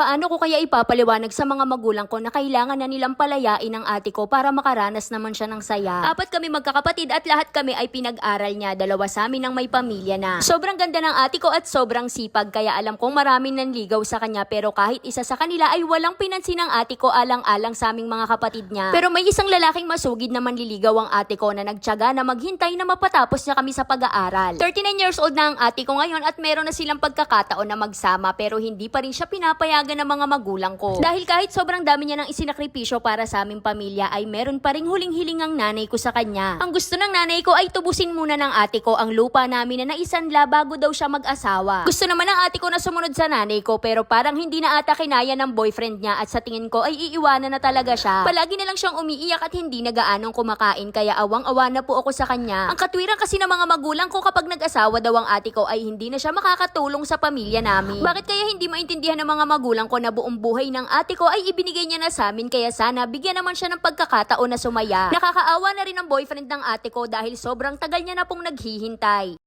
Paano ko kaya ipapaliwanag sa mga magulang ko na kailangan na nilang palayain ang ate ko para makaranas naman siya ng saya? Apat kami magkakapatid at lahat kami ay pinag-aral niya, dalawa sa amin ang may pamilya na. Sobrang ganda ng ate ko at sobrang sipag kaya alam kong maraming nanligaw sa kanya pero kahit isa sa kanila ay walang pinansin ng ate ko alang-alang sa aming mga kapatid niya. Pero may isang lalaking masugid na manliligaw ang ate ko na nagtyaga na maghintay na mapatapos niya kami sa pag-aaral. 39 years old na ang ate ko ngayon at meron na silang pagkakataon na magsama pero hindi pa rin siya pinapayagan ng mga magulang ko. Dahil kahit sobrang dami niya ng isinakripisyo para sa aming pamilya ay meron pa ring huling-hiling ang nanay ko sa kanya. Ang gusto ng nanay ko ay tubusin muna ng ate ko ang lupa namin na naisanla bago daw siya mag-asawa. Gusto naman ng ate ko na sumunod sa nanay ko pero parang hindi na ata kinaya ng boyfriend niya at sa tingin ko ay iiwanan na talaga siya. Palagi na lang siyang umiiyak at hindi na gaanong kumakain kaya awang-awa na po ako sa kanya. Ang katwiran kasi ng mga magulang ko kapag nag-asawa daw ang ate ko ay hindi na siya makakatulong sa pamilya namin. Bakit kaya hindi maintindihan ng mga magulang ko na buong buhay ng ate ko ay ibinigay niya na sa amin kaya sana bigyan naman siya ng pagkakataon na sumaya. Nakakaawa na rin ang boyfriend ng ate ko dahil sobrang tagal niya na pong naghihintay.